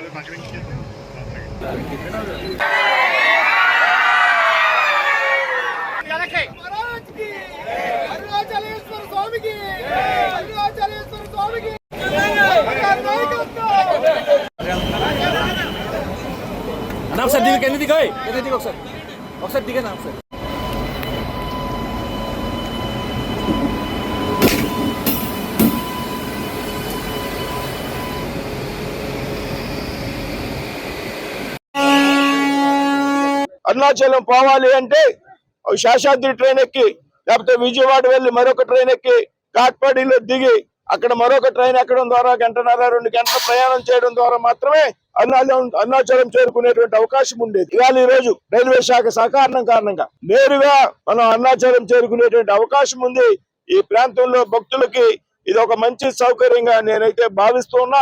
তাহলে পাখি নাম স্যার, দিকে কেন দিকে হয়? কেন দিকে স্যার স্যার, দিকে নাম স্যার। అరుణాచలం పోవాలి అంటే శేషాద్రి ట్రైన్ ఎక్కి లేకపోతే విజయవాడ వెళ్ళి మరొక ట్రైన్ ఎక్కి కాట్పాడిలో దిగి అక్కడ మరొక ట్రైన్ ఎక్కడం ద్వారా గంటన్నర రెండు గంటల ప్రయాణం చేయడం ద్వారా మాత్రమే అరుణాచలం అరుణాచలం చేరుకునేటువంటి అవకాశం ఉండేది. ఇవాళ ఈ రోజు రైల్వే శాఖ సహకారం కారణంగా నేరుగా మనం అరుణాచలం చేరుకునేటువంటి అవకాశం ఉంది. ఈ ప్రాంతంలో భక్తులకి ఇది ఒక మంచి సౌకర్యంగా నేనైతే భావిస్తున్నా